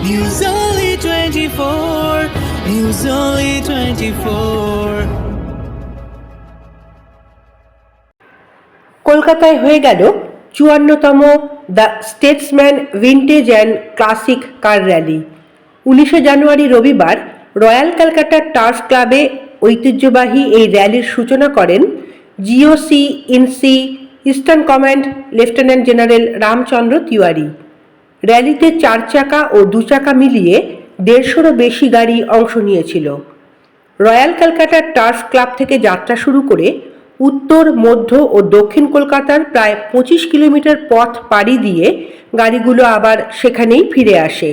News Only 24. News Only 24. কলকাতায় হয়ে গেল চুয়ান্নতম the Statesman vintage and classic car rally উনিশে জানুয়ারি রবিবার রয়্যাল ক্যালকাটা টার্ফ ক্লাবে ঐতিহ্যবাহী এই র্যালির সূচনা করেন GOC in C eastern command lieutenant general Ramchandra Tiwari র্যালিতে চার চাকা ও দু চাকা মিলিয়ে দেড়শোরও বেশি গাড়ি অংশ নিয়েছিল। রয়্যাল ক্যালকাটার টার্ফ ক্লাব থেকে যাত্রা শুরু করে উত্তর, মধ্য ও দক্ষিণ কলকাতার প্রায় পঁচিশ কিলোমিটার পথ পাড়ি দিয়ে গাড়িগুলো আবার সেখানেই ফিরে আসে।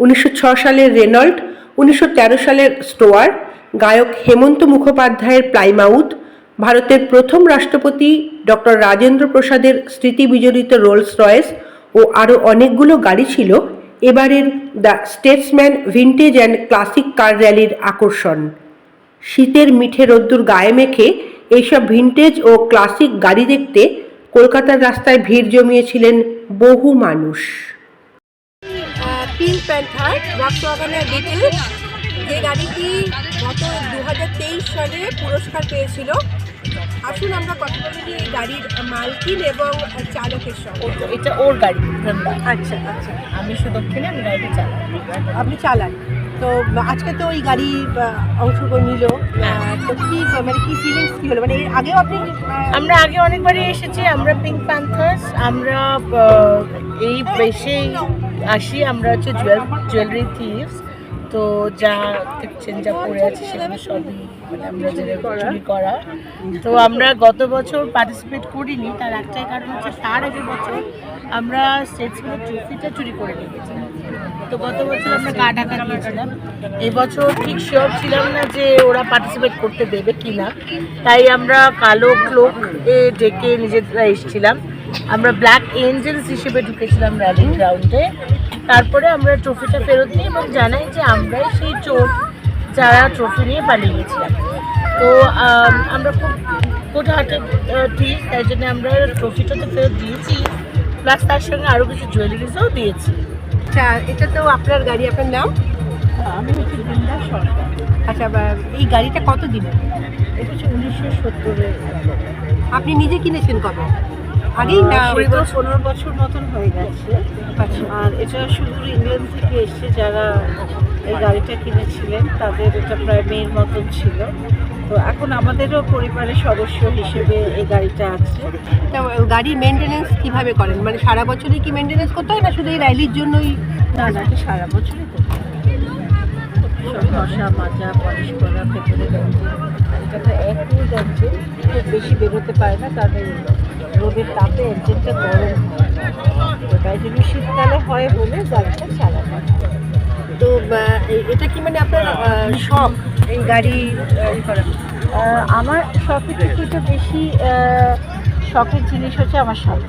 উনিশশো ছ সালের রেনল্ট উনিশশো সালের স্টোয়ার, গায়ক হেমন্ত মুখোপাধ্যায়ের প্লাইমাউথ, ভারতের প্রথম রাষ্ট্রপতি ডক্টর রাজেন্দ্র প্রসাদের স্মৃতি বিজড়িত রোলস রয়েস ও আরও অনেকগুলো গাড়ি ছিল। এবারের the Statesman vintage and classic car র্যালির আকর্ষণ। শীতের মিঠে রোদ্দুর গায়ে মেখে এইসব ভিন্টেজ ও ক্লাসিক গাড়ি দেখতে কলকাতার রাস্তায় ভিড় জমিয়েছিলেন বহু মানুষ। যে গাড়িটি গত দু হাজার তেইশ সালে পুরস্কার পেয়েছিল আসুন আমরা কথা বলি যে এই গাড়ির মালকিন এবং চালকের সঙ্গে। এটা ওর গাড়ি আচ্ছা আচ্ছা। আমি সুদক্ষিণে আমি গাড়িটা চালাই। আপনি চালান। তো আজকে তো ওই গাড়ি অংশগ্রহণ নিল। তো কি মানে কি ফিলিংস কি হলো? মানে এর আগেও আপনি আমরা আগে অনেকবারই এসেছি আমরা পিঙ্ক প্যান্থার্স আমরা এই বেশেই আসি আমরা হচ্ছে জুয়েল জুয়েলারি থিভস তো যা দেখছেন যা পড়ে আছে সেগুলো সবই মানে আমরা যেটা চুরি করা। তো আমরা গত বছর পার্টিসিপেট করিনি তার একটাই কারণ হচ্ছে তার আগের বছর আমরা স্টেটসম্যান ট্রফিটা চুরি করে নিয়ে গেছিলাম তো গত বছর আমরা গা ঢাকা দিয়েছিলাম। এবছর ঠিক শিওর ছিলাম না যে ওরা পার্টিসিপেট করতে দেবে কি না তাই আমরা কালো ক্লোক এ ডেকে নিজেরা এসেছিলাম। আমরা ব্ল্যাক এঞ্জেলস হিসেবে ঢুকেছিলাম র্যালি গ্রাউন্ডে তারপরে আমরা ট্রফিটা ফেরত দিই এবং জানাই যে আমরাই সেই চোর। যারা ট্রফি নিয়ে পালিয়ে গেছিলাম। তো আমরা খুব কোটাহাটে ঠিক তাই জন্য আমরা ট্রফিটা তো ফেরত দিয়েছি। প্লাস তার সঙ্গে আরও কিছু জুয়েলারিজও দিয়েছি। আচ্ছা এটা তো আপনার গাড়ি আপনার নাম? আমি হচ্ছে বৃন্দা সরকার। আচ্ছা এই গাড়িটা কত দিনের এটা হচ্ছে উনিশশো সত্তরের আপনি নিজে কিনেছেন কবে? আগেই না পনেরো বছর মতন হয়ে গেছে। আচ্ছা। আর এটা শুধু ইংল্যান্ড থেকে এসছে যারা এই গাড়িটা কিনেছিলেন তাদের এটা প্রায় মেয়ের মতন ছিল। তো এখন আমাদেরও পরিবারের সদস্য হিসেবে এই গাড়িটা আছে। তা গাড়ির মেনটেনেন্স কীভাবে করেন? মানে সারা বছরই কি মেনটেনেন্স করতে হয় না শুধু এই র্যালির জন্যই? না না এটা সারা বছরই করতে হয়। ঘষা মাজা পলিশ করা ভেতরে এটা একই গঞ্জে খুব বেশি বেরোতে পারে না তাদের রোদের তাপে এঞ্জিনটা গরম হয় তাই জন্য শীতকালে হয় বলে গাড়িটা চালানো। তো এটা কি মানে আপনার শখ? এই গাড়ি আমার শখের থেকে বেশি শখের জিনিস হচ্ছে আমার শখ।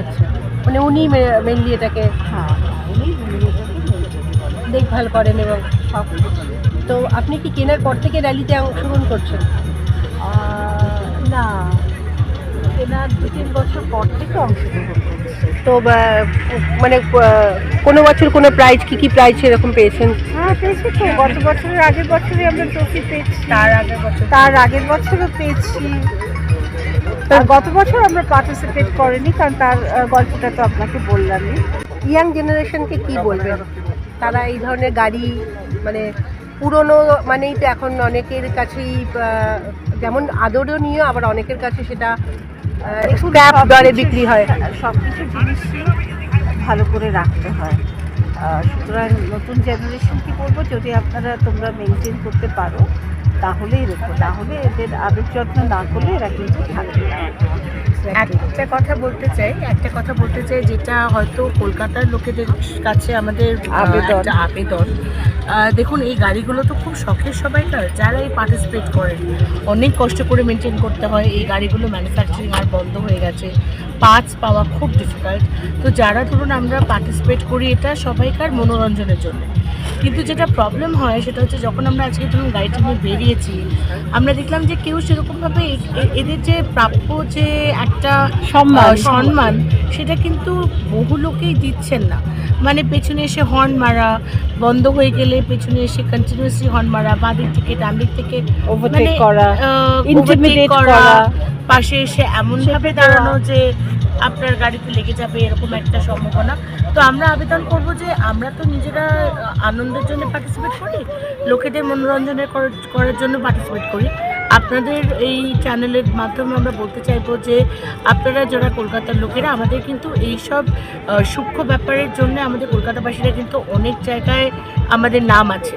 আচ্ছা। মানে উনি মেনলি এটাকে হ্যাঁ দেখভাল করেন এবং শখ। তো আপনি কি কেনার পর থেকে র্যালিতে অংশগ্রহণ করছেন? না। কেনার দু তিন বছর পর থেকে অংশগ্রহণ করছে। তো মানে কোনো বছর কোনো প্রাইজ কি কি প্রাইজ এরকম পেয়েছেন? হ্যাঁ পেয়েছি তো। গত বছরের আগের বছরে আমরা ট্রফি পেয়েছি। তার আগের বছর? তার আগের বছরও পেয়েছি। গত বছর আমরা পার্টিসিপেট করিনি কারণ তার গল্পটা তো আপনাকে বললামই। ইয়াং জেনারেশনকে কি বলবেন? তারা এই ধরনের গাড়ি মানে পুরনো মানেই তো এখন অনেকের কাছেই যেমন আদরণীয় আবার অনেকের কাছে সেটা স্ক্র্যাপ দরে বিক্রি হয়। সব কিছু জিনিস ভালো করে রাখতে হয়। সুতরাং নতুন জেনারেশন কি করব যদি আপনারা তোমরা মেনটেন করতে পারো তাহলেই রেখো তাহলে এদের আদর যত্ন না করলে এরা কিন্তু থাকবে একটা কথা বলতে চাই একটা কথা বলতে চাই যেটা হয়তো কলকাতার লোকেদের কাছে আমাদের আবেদন। দেখুন এই গাড়িগুলো তো খুব শখের সবাইকার যারা এই পার্টিসিপেট করেন অনেক কষ্ট করে মেনটেন করতে হয় এই গাড়িগুলো ম্যানুফ্যাকচারিং আর বন্ধ হয়ে গেছে। পার্টস পাওয়া খুব ডিফিকাল্ট তো যারা ধরুন আমরা পার্টিসিপেট করি এটা সবাইকার মনোরঞ্জনের জন্য। কিন্তু যেটা প্রবলেম হয় সেটা হচ্ছে যখন আমরা আজকে ধরুন গাড়িটা নিয়ে বেরিয়েছি আমরা দেখলাম যে কেউ সেরকমভাবে এদের যে প্রাপ্য যে একটা সম্মান। সম্মান সেটা কিন্তু বহু লোকেই দিচ্ছেন না মানে পেছনে এসে হর্ন মারা বন্ধ হয়ে গেলে পেছনে এসে কন্টিনিউয়াসলি হর্ন মারা বাঁ দিক থেকে ডান দিক থেকে মানে, করা। পাশে এসে এমনভাবে দাঁড়ানো যে আপনার গাড়িতে লেগে যাবে এরকম একটা সম্ভাবনা। তো আমরা আবেদন করব যে আমরা তো নিজেরা আনন্দের জন্য পার্টিসিপেট করি লোকেদের মনোরঞ্জনের করার- করার জন্য পার্টিসিপেট করি। আপনাদের এই চ্যানেলের মাধ্যমে আমরা বলতে চাইব যে আপনারা যারা কলকাতার লোকেরা আমাদের কিন্তু এইসব সূক্ষ্ম ব্যাপারের জন্য আমাদের কলকাতাবাসীরা কিন্তু অনেক জায়গায় আমাদের নাম আছে।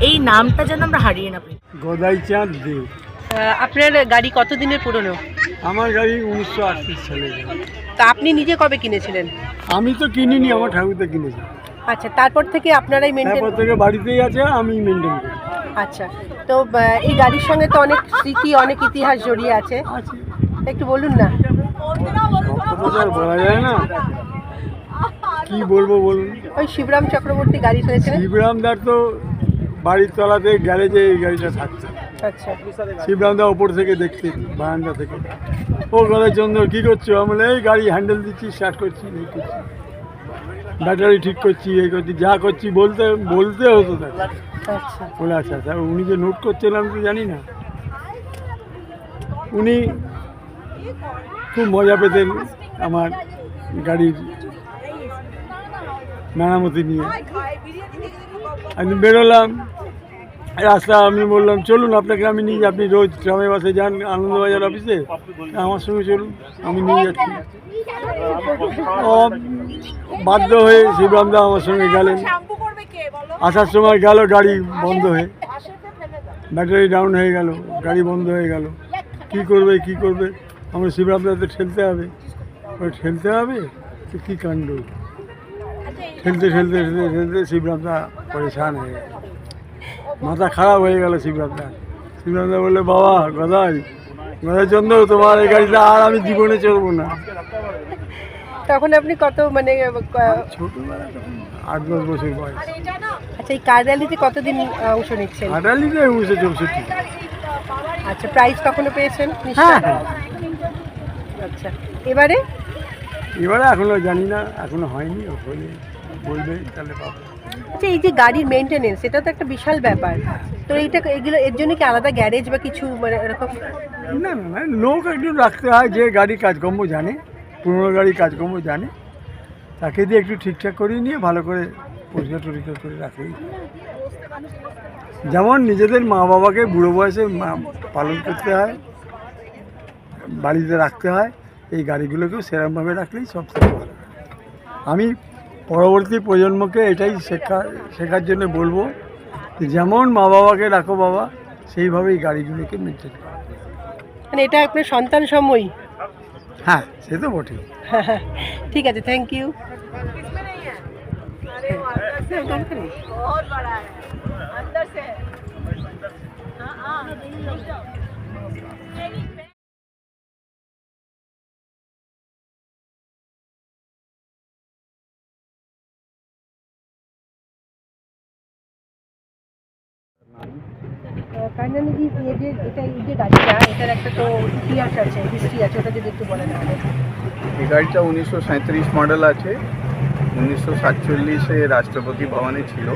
এই নামটা যেন আমরা হারিয়ে না ফেলি। গদাই চাঁদ দে আপনার গাড়ি কতদিনের পুরনো? আমার গাড়ি উনিশশো আটত্রিশ সালে তা আপনি নিজে কবে কিনেছিলেন? আমি তো কিনিনি আমার ঠাকুরতে কিনেছি। আচ্ছা তারপর থেকে আপনারাই মেনটেন তারপর থেকে বাড়িতেই আছে আমি মেনটেন করি। আচ্ছা তো এই গাড়ির সঙ্গে তো অনেক স্মৃতি অনেক ইতিহাস জড়িয়ে আছে। একটু বলুন না। বলা যায় না। কি বলব বলুন? ওই শিবরাম চক্রবর্তী গাড়ি শিবরাম শিবরামদার তো বাড়ির তলাতে গ্যারেজে এই গাড়িটা থাকছে। আচ্ছা শিবরামদা ওপর থেকে দেখতে বারান্দা থেকে। ও গদাই চন্দ্র কী করছ? আমি এই গাড়ি হ্যান্ডেল দিচ্ছি স্টার্ট করছি এই করছি। ব্যাটারি ঠিক করছি এই করছি যা করছি বলতে বলতে হতো তাকে। আচ্ছা। বলে আচ্ছা স্যার উনি যে নোট করছেন আমি তো জানি না। উনি খুব মজা পেতেন আমার গাড়ির মেরামতি নিয়ে। আমি বেরোলাম রাস্তা আমি বললাম, চলুন, আপনাকে আমি নিয়ে। আপনি রোজ ট্রামে বাসে যান, আনন্দবাজার অফিসে। আমার সঙ্গে চলুন, আমি নিয়ে যাচ্ছি। বাধ্য হয়ে শিবরামদা আমার সঙ্গে গেলেন। আসার সময় গেল, গাড়ি বন্ধ হয়ে। ব্যাটারি ডাউন হয়ে গেল, গাড়ি বন্ধ হয়ে গেল। কি করবে কি করবে? আমরা শিবরামদা তো ঠেলতে হবে। ঠেলতে হবে? তো কী কাণ্ড? ঠেলতে ঠেলতে ঠেলতে ঠেলতে শিবরামদা পরেশান হয়ে গেল। মাথা খারাপ হয়ে গেল শিবরামদা শিবরামদা বললে বাবা গদাই গদাই চন্দ্র তোমার এই গাড়িটা আর আমি জীবনে চলবো না। তখন আপনি কত মানে আট দশ বছর বয়স। আচ্ছা এই কার র্যালিতে কতদিন অংশ নিচ্ছেন? আটালিতে উনিশশো চৌষট্টি। আচ্ছা প্রাইজ কখনো পেয়েছেন? হ্যাঁ হ্যাঁ। আচ্ছা এবারে? এবারে এখনও জানি না এখনও হয়নি হলে বলবে তাহলে পাবো। আচ্ছা এই যে গাড়ির মেনটেনেন্স এটা তো একটা বিশাল ব্যাপার। তো এইটা এগুলো এর জন্য কি আলাদা গ্যারেজ বা কিছু মানে এরকম? না না না লোক একটু রাখতে হয় যে গাড়ি কাজকর্ম জানে, পুরোনো গাড়ি কাজকর্ম জানে। তাকে দিয়ে একটু ঠিকঠাক করিয়ে নিয়ে ভালো করে পরিষ্কার টরিষ্কার করে রাখেই যেমন নিজেদের মা বাবাকে বুড়ো বয়সে পালন করতে হয়, বাড়িতে রাখতে হয়, এই গাড়িগুলোকেও সেরকমভাবে রাখলেই সব থেকে ভালো। আমি পরবর্তী প্রজন্মকে এটাই শেখা শেখার জন্য বলব যে যেমন মা বাবাকে রাখো বাবা সেইভাবেই গাড়িগুলোকে মেনটেন করো। মানে এটা আপনার সন্তান সময়। হ্যাঁ সে তো বটেই। ঠিক আছে থ্যাংক ইউ গাড়িটা এটার একটা মডেল আছে উনিশশো সাতচল্লিশে রাষ্ট্রপতি ভবনে ছিল।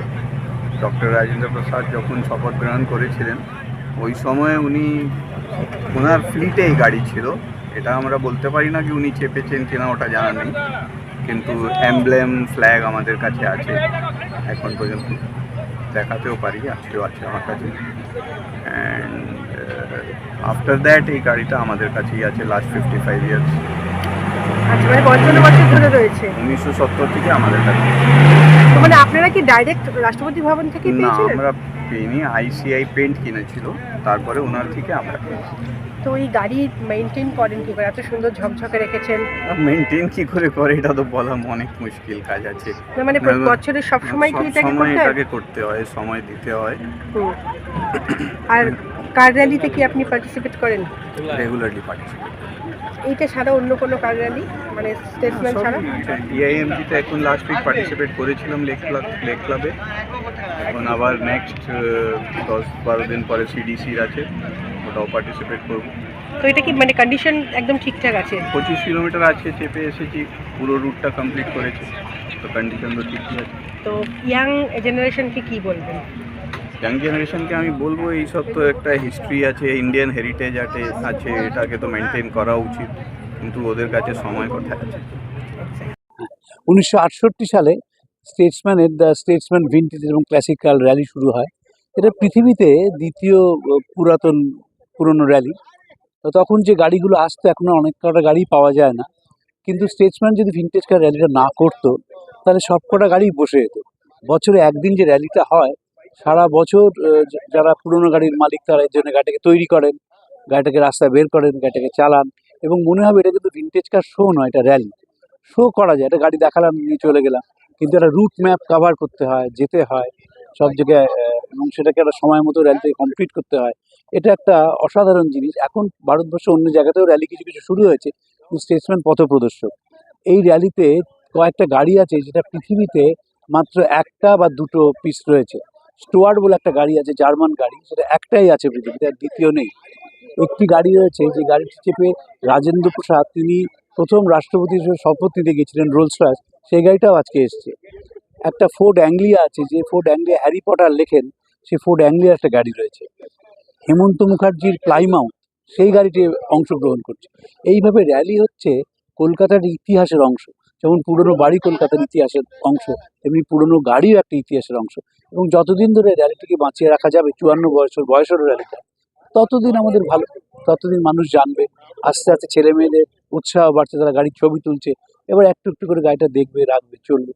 ডক্টর রাজেন্দ্র প্রসাদ যখন শপথ গ্রহণ করেছিলেন, ওই সময়ে উনি ওনার ফ্লিটে গাড়ি ছিল। এটা আমরা বলতে পারি না কি উনি চেপেছেন কিনা, ওটা জানা নেই। কিন্তু অ্যামব্লেম ফ্ল্যাগ আমাদের কাছে আছে, এখন পর্যন্ত। দেখাতেও পারি আজকেও আছে আমার কাছে। অ্যান্ড আফটার দ্যাট এই গাড়িটা আমাদের কাছেই আছে লাস্ট ফিফটি ফাইভ ইয়ার্স উনিশশো সত্তর থেকে আমাদের কাছে। মানে আপনারা কি ডাইরেক্ট রাষ্ট্রপতি ভবন থেকে না আমরা পেনি আইসিআই পেন্ট কিনেছিল তারপরে ওনার থেকে আমরা পেয়েছি। তো এই গাড়ি মেনটেন করেন কি করে? এত সুন্দর ঝকঝকে রেখেছেন। মেনটেন কি করে করে এটা তো বলা অনেক মুশকিল কাজ আছে। না মানে না, না। বছরের সব সময় কি এটাকে করতে হয়? এটাকে করতে হয় সময় দিতে হয়। আর কার র্যালিতে কি আপনি পার্টিসিপেট করেন? রেগুলারলি পার্টিসিপেট এইটা ছাড়া অন্য কোনো কার র্যালি মানে স্টেটসম্যান ছাড়া? ডিআইএমজিতে এখন লাস্ট উইক পার্টিসিপেট করেছিলাম লেক ক্লাব লেক ক্লাবে এখন আবার নেক্সট দশ বারো দিন পরে সিডিসির আছে। ওটাও পার্টিসিপেট করব। তো এটা কি মানে কন্ডিশন একদম ঠিকঠাক আছে? পঁচিশ কিলোমিটার আছে চেপে এসেছি পুরো রুটটা কমপ্লিট করেছি। তো কন্ডিশন তো ঠিকই আছে। তো ইয়াং জেনারেশনকে কি বলবেন? ইয়াং জেনারেশনকে আমি বলব এইসব তো একটা হিস্ট্রি আছে ইন্ডিয়ান হেরিটেজ আছে আছে এটাকে তো মেনটেন করা উচিত। কিন্তু ওদের কাছে সময় কোথায় আছে? উনিশশো আটষট্টি সালে স্টেটসম্যানের দ্য স্টেটসম্যান ভিন্টেজ এবং ক্লাসিক্যাল র্যালি শুরু হয়। এটা পৃথিবীতে দ্বিতীয় পুরাতন পুরনো র্যালি তো তখন যে গাড়িগুলো আসতো, এখন অনেক কটা গাড়ি পাওয়া যায় না। কিন্তু স্টেটসম্যান যদি ভিন্টেজ কার র্যালিটা না করতো, তাহলে সব কটা গাড়ি বসে যেত। বছরে একদিন যে র্যালিটা হয়, সারা বছর যারা পুরনো গাড়ির মালিক, তারা এর জন্য গাড়িটাকে তৈরি করেন, গাড়িটাকে রাস্তায় বের করেন, গাড়িটাকে চালান। এবং মনে হবে এটা কিন্তু ভিন্টেজ কার শো নয়, এটা র্যালি শো করা যায় একটা গাড়ি দেখালাম, নিয়ে চলে গেলাম। কিন্তু একটা রুট ম্যাপ কভার করতে হয়, যেতে হয়। সব জায়গায় এবং সেটাকে একটা সময় মতো র্যালিটাকে কমপ্লিট করতে হয়। এটা একটা অসাধারণ জিনিস। এখন ভারতবর্ষে অন্য জায়গাতেও র্যালি কিছু কিছু শুরু হয়েছে। কিন্তু পথ প্রদর্শক এই র্যালিতে কয়েকটা গাড়ি আছে যেটা পৃথিবীতে মাত্র একটা বা দুটো পিস রয়েছে। স্টোয়ার্ড বলে একটা গাড়ি আছে, জার্মান গাড়ি। সেটা একটাই আছে পৃথিবীতে, আর দ্বিতীয় নেই। একটি গাড়ি রয়েছে যে গাড়িটি চেপে রাজেন্দ্র প্রসাদ, তিনি প্রথম রাষ্ট্রপতি হিসেবে শপথ নিতে গেছিলেন রোলস রয়েস সেই গাড়িটাও আজকে এসছে। একটা ফোর্ড অ্যাংলিয়া আছে, যে ফোর্ড অ্যাংলিয়া হ্যারি পটার লেখেন, সেই ফোর্ড অ্যাংলিয়ার একটা গাড়ি রয়েছে। হেমন্ত মুখার্জির প্লাইমাউথ, সেই গাড়িটি অংশগ্রহণ করছে। এইভাবে র্যালি হচ্ছে কলকাতার ইতিহাসের অংশ, যেমন পুরনো বাড়ি কলকাতার ইতিহাসের অংশ, তেমনি পুরনো গাড়িও একটা ইতিহাসের অংশ। এবং যতদিন ধরে র্যালিটিকে বাঁচিয়ে রাখা যাবে, চুয়ান্ন বয়সের বয়সের র্যালিটা, ততদিন আমাদের ভালো ততদিন মানুষ জানবে, আস্তে আস্তে ছেলে মেয়েদের উৎসাহ বাড়ছে, তারা গাড়ির ছবি তুলছে, এবার একটু একটু করে গাড়িটা দেখবে, রাখবে, চলবে।